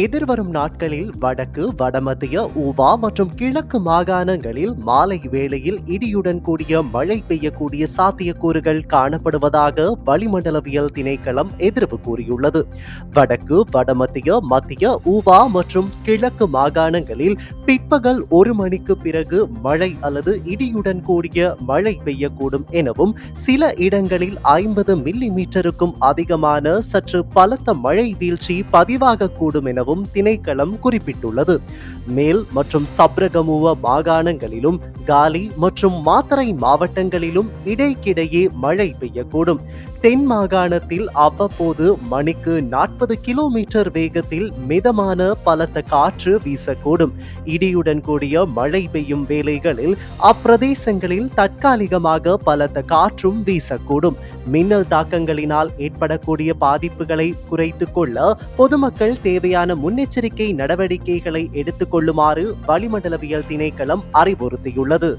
எதிர்வரும் நாட்களில் வடக்கு வடமத்திய ஊவா மற்றும் கிழக்கு மாகாணங்களில் மாலை வேளையில் இடியுடன் கூடிய மழை பெய்யக்கூடிய சாத்தியக்கூறுகள் காணப்படுவதாக வளிமண்டலவியல் திணைக்களம் எதிர்ப்பு கூறியுள்ளது. வடக்கு வடமத்திய மத்திய ஊவா மற்றும் கிழக்கு மாகாணங்களில் பிற்பகல் ஒரு மணிக்கு பிறகு மழை அல்லது இடியுடன் கூடிய மழை பெய்யக்கூடும் எனவும் சில இடங்களில் ஐம்பது மில்லி மீட்டருக்கும் அதிகமான சற்று பலத்த மழை வீழ்ச்சி பதிவாகக்கூடும் எனவும் திணைக்களம் குறிப்பிட்டுள்ளது. மேல் மற்றும் சப்ரகமுவ மாகாணங்களிலும் காலி மற்றும் மாத்தரை மாவட்டங்களிலும் இடைக்கிடையே மழை பெய்யக்கூடும். தென் மாகாணத்தில் அவ்வப்போது மணிக்கு நாற்பது கிலோமீட்டர் வேகத்தில் மிதமான பலத்த காற்று வீசக்கூடும். இடியுடன் கூடிய மழை பெய்யும் வேளைகளில் அப்பிரதேசங்களில் தற்காலிகமாக பலத்த காற்றும் வீசக்கூடும். மின்னல் தாக்கங்களினால் ஏற்படக்கூடிய பாதிப்புகளை குறைத்துக் கொள்ள பொதுமக்கள் தேவையான முன்னெச்சரிக்கை நடவடிக்கைகளை எடுத்துக் கொள்ளுமாறு வளிமண்டலவியல் திணைக்களம் அறிவுறுத்தியுள்ளது.